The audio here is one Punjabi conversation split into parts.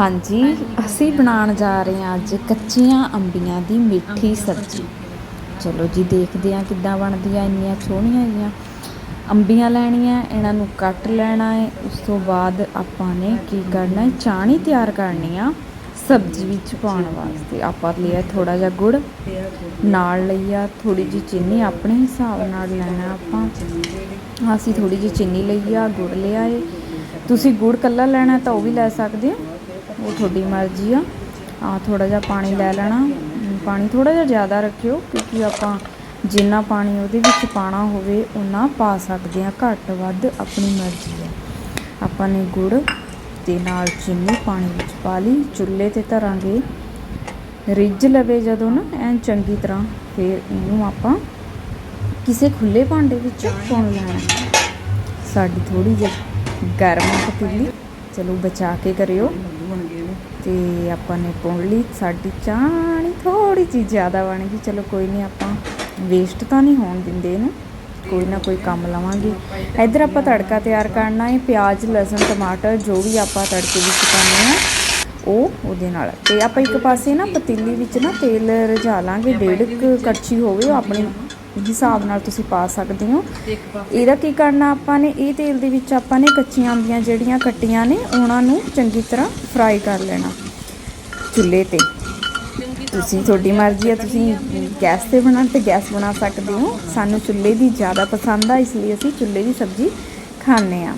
ਹਾਂਜੀ ਅਸੀਂ ਬਣਾਉਣ ਜਾ ਰਹੇ ਹਾਂ ਅੱਜ ਕੱਚੀਆਂ ਅੰਬੀਆਂ ਦੀ ਮਿੱਠੀ ਸਬਜ਼ੀ। ਚਲੋ ਜੀ ਦੇਖਦੇ ਹਾਂ ਕਿੱਦਾਂ ਬਣਦੀ ਆ ਇੰਨੀਆਂ ਸੋਹਣੀਆਂ ਜੀਆਂ ਅੰਬੀਆਂ ਲੈਣੀਆਂ ਇਹਨਾਂ ਨੂੰ ਕੱਟ ਲੈਣਾ ਹੈ। ਉਸ ਤੋਂ ਬਾਅਦ ਆਪਾਂ ਨੇ ਕੀ ਕਰਨਾ ਹੈ? ਚਾਣੀ ਤਿਆਰ ਕਰਨੀ ਆ ਸਬਜ਼ੀ ਵਿੱਚ ਪਾਉਣ ਵਾਸਤੇ। ਆਪਾਂ ਲਿਆ ਥੋੜਾ ਜਿਹਾ ਗੁੜ। ਨਾਲ ਲਈ ਆ ਥੋੜੀ ਜਿਹੀ ਚੀਨੀ। ਆਪਣੇ ਹਿਸਾਬ ਨਾਲ ਲੈਣਾ ਆਪਾਂ। ਅਸੀਂ ਥੋੜੀ ਜਿਹੀ ਚੀਨੀ ਲਈ ਆ ਗੁੜ ਲਿਆ ਏ। ਤੁਸੀਂ ਗੁੜ ਕੱਲਾ ਲੈਣਾ ਤਾਂ ਉਹ ਵੀ ਲੈ ਸਕਦੇ ਹੋ। ਉਹ ਤੁਹਾਡੀ ਮਰਜ਼ੀ ਆ। ਆ ਥੋੜਾ ਜਿਹਾ ਪਾਣੀ ਲੈ ਲੈਣਾ। ਪਾਣੀ ਥੋੜਾ ਜਿਹਾ ਜ਼ਿਆਦਾ ਰੱਖਿਓ, ਕਿਉਂਕਿ ਆਪਾਂ ਜਿੰਨਾ ਪਾਣੀ ਉਹਦੇ ਵਿੱਚ ਪਾਣਾ ਹੋਵੇ ਉਨਾ ਪਾ ਸਕਦੇ ਆ ਘੱਟ ਵੱਧ ਆਪਣੀ ਮਰਜ਼ੀ ਆ। ਆਪਾਂ ਨੇ ਗੁੜ ਤੇ ਨਾਲ ਚੀਨੀ ਪਾਣੀ ਵਿੱਚ ਪਾ ਲਈ। ਚੁੱਲ੍ਹੇ ਤੇ ਧਰਾਂਗੇ। ਰਿੱਝ ਲਵੇ ਜਦੋਂ ਨਾ, ਐਨ ਚੰਗੀ ਤਰ੍ਹਾਂ। ਫਿਰ ਇਹਨੂੰ ਆਪਾਂ ਕਿਸੇ ਖੁੱਲੇ ਭਾਂਡੇ ਵਿੱਚ ਪੁਣ ਲੈਣਾ। ਸਾਡੀ ਥੋੜੀ ਜਿਹੀ ਗਰਮ ਪਤੀਲੀ। ਚਲੋ ਬਚਾ ਕੇ ਕਰਿਓ। ਤੇ ਆਪਾਂ ਨੇ ਪਾਉਣ ਲਈ ਸਾਡੀ ਚਾਣੀ ਥੋੜੀ ਜਿਹੀ ਜ਼ਿਆਦਾ ਬਣ ਗਈ। ਚਲੋ ਕੋਈ ਨਹੀਂ ਆਪਾਂ ਵੇਸਟ ਤਾਂ ਨਹੀਂ ਹੋਣ ਦਿੰਦੇ ਇਹਨੂੰ। ਕੋਈ ਨਾ ਕੋਈ ਕੰਮ ਲਵਾਂਗੇ। ਇੱਧਰ ਆਪਾਂ ਤੜਕਾ ਤਿਆਰ ਕਰਨਾ ਹੈ। ਪਿਆਜ਼, ਲਸਣ, ਟਮਾਟਰ, ਜੋ ਵੀ ਆਪਾਂ ਤੜਕੇ ਵਿੱਚ ਪਾਉਂਦੇ ਆ ਉਹ ਉਹਦੇ ਨਾਲ। ਤੇ ਆਪਾਂ ਇੱਕ ਪਾਸੇ ਨਾ ਪਤੀਲੀ ਵਿੱਚ ਨਾ ਤੇਲ ਰਝਾ ਲਾਂਗੇ। ਡੇਢ ਕੁ ਕੜਛੀ ਹੋਵੇ, ਉਹ ਆਪਣੇ ਹਿਸਾਬ ਨਾਲ ਤੁਸੀਂ ਪਾ ਸਕਦੇ ਹੋ। ਇਹਦਾ ਕੀ ਕਰਨਾ ਆਪਾਂ ਨੇ? ਇਹ ਤੇਲ ਦੇ ਵਿੱਚ ਆਪਾਂ ਨੇ ਕੱਚੀਆਂ ਅੰਬੀਆਂ ਜਿਹੜੀਆਂ ਕੱਟੀਆਂ ਨੇ ਉਹਨਾਂ ਨੂੰ ਚੰਗੀ ਤਰ੍ਹਾਂ ਫਰਾਈ ਕਰ ਲੈਣਾ। ਚੁੱਲ੍ਹੇ ਤੇ। ਤੁਸੀਂ ਤੁਹਾਡੀ ਮਰਜ਼ੀ ਹੈ ਤੁਸੀਂ ਗੈਸ ਤੇ ਬਣਾਉਣ ਤੇ ਗੈਸ ਬਣਾ ਸਕਦੇ ਹੋ। ਸਾਨੂੰ ਚੁੱਲ੍ਹੇ ਦੀ ਜ਼ਿਆਦਾ ਪਸੰਦ ਆ ਇਸ ਲਈ ਅਸੀਂ ਚੁੱਲ੍ਹੇ ਦੀ ਸਬਜ਼ੀ ਖਾਂਦੇ ਆ।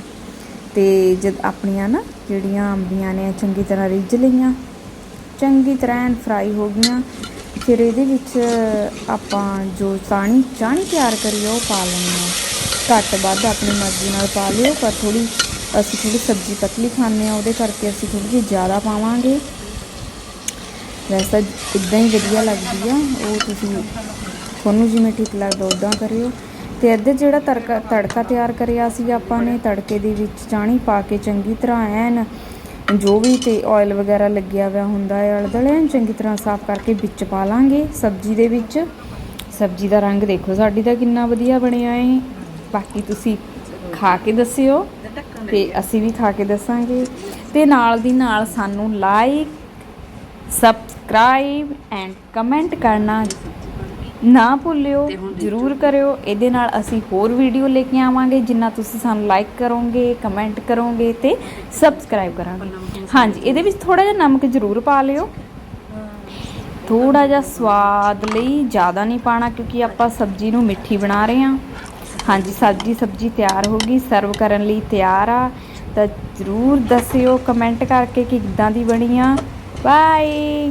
ਤੇ ਜਦ ਆਪਣੀਆਂ ਨਾ ਜਿਹੜੀਆਂ ਅੰਬੀਆਂ ਨੇ ਚੰਗੀ ਤਰ੍ਹਾਂ ਰਿੱਝ ਲਈਆਂ ਚੰਗੀ ਤਰ੍ਹਾਂ ਫਰਾਈ ਹੋ ਗਈਆਂ। ਫਿਰ ਇਹਦੇ ਵਿੱਚ ਆਪਾਂ ਜੋ ਚਾਣੀ ਚਾਣੀ ਤਿਆਰ ਕਰੀ ਉਹ ਪਾ ਲੈਣੀ ਆ ਘੱਟ ਵੱਧ ਆਪਣੀ ਮਰਜ਼ੀ ਨਾਲ ਪਾ ਲਿਓ, ਪਰ ਥੋੜੀ ਅਸੀਂ ਥੋੜੀ ਸਬਜ਼ੀ ਪਤਲੀ ਖਾਂਦੇ ਆ ਉਹਦੇ ਕਰਕੇ ਅਸੀਂ ਥੋੜੀ ਜਿਹੀ ਜ਼ਿਆਦਾ ਪਾਵਾਂਗੇ। ਵੈਸੇ ਇਦਾਂ ਹੀ ਵਧੀਆ ਲੱਗਦੀ ਆ, ਉਹ ਤੁਸੀਂ ਤੁਹਾਨੂੰ ਜਿਵੇਂ ਠੀਕ ਲੱਗਦਾ ਉਦਾਂ ਕਰਿਓ। ਤੇ ਇੱਧਰ ਜਿਹੜਾ ਤੜਕਾ ਤੜਕਾ ਤਿਆਰ ਕਰਿਆ ਸੀ ਆਪਾਂ ਨੇ, ਤੜਕੇ ਦੇ ਵਿੱਚ ਚਾਣੀ ਪਾ ਕੇ ਚੰਗੀ ਤਰ੍ਹਾਂ ਐਨ ਜੋ ਵੀ ਤੇ ਆਇਲ ਵਗੈਰਾ ਲੱਗਿਆ ਹੋਇਆ ਹੁੰਦਾ ਹੈ ਅਲਦਲੇ ਦੁਆਲੇ ਐਨ ਚੰਗੀ ਤਰ੍ਹਾਂ ਸਾਫ਼ ਕਰਕੇ ਵਿੱਚ ਪਾ ਲਾਂਗੇ। ਸਬਜ਼ੀ ਦੇ ਵਿੱਚ। ਸਬਜ਼ੀ ਦਾ ਰੰਗ ਦੇਖੋ, ਸਾਡੀ ਦਾ ਕਿੰਨਾ ਵਧੀਆ ਬਣਿਆ ਹੈ। ਬਾਕੀ ਤੁਸੀਂ ਖਾ ਕੇ ਦੱਸਿਓ ਤੇ ਅਸੀਂ ਵੀ ਖਾ ਕੇ ਦੱਸਾਂਗੇ। ਤੇ ਨਾਲ ਦੀ ਨਾਲ ਸਾਨੂੰ ਲਾਈਕ ਸਬਸਕ੍ਰਾਈਬ ਐਂਡ ਕਮੈਂਟ ਕਰਨਾ ਨਾ ਭੁੱਲਿਓ, ਜਰੂਰ ਕਰਿਓ। ਇਹਦੇ ਨਾਲ ਅਸੀਂ ਹੋਰ ਵੀਡੀਓ ਲੈ ਕੇ ਆਵਾਂਗੇ, ਜਿੰਨਾ ਤੁਸੀਂ ਸਾਨੂੰ ਲਾਈਕ ਕਰੋਗੇ ਕਮੈਂਟ ਕਰੋਗੇ ਤੇ ਸਬਸਕ੍ਰਾਈਬ ਕਰਾਂਗੇ। ਹਾਂਜੀ, ਇਹਦੇ ਵਿੱਚ ਥੋੜਾ ਜਿਹਾ ਨਮਕ ਜਰੂਰ ਪਾ ਲਿਓ। ਥੋੜਾ ਜਿਹਾ ਸਵਾਦ ਲਈ ਜ਼ਿਆਦਾ ਨਹੀਂ ਪਾਣਾ ਕਿਉਂਕਿ ਆਪਾਂ ਸਬਜ਼ੀ ਨੂੰ ਮਿੱਠੀ ਬਣਾ ਰਹੇ ਹਾਂ। ਹਾਂਜੀ, ਸਬਜ਼ੀ ਸਬਜ਼ੀ ਤਿਆਰ ਹੋ ਗਈ ਸਰਵ ਕਰਨ ਲਈ ਤਿਆਰ ਆ। ਤਾਂ ਜਰੂਰ ਦੱਸਿਓ ਕਮੈਂਟ ਕਰਕੇ ਕਿ ਕਿੱਦਾਂ ਦੀ ਬਣੀ ਆ। ਬਾਏ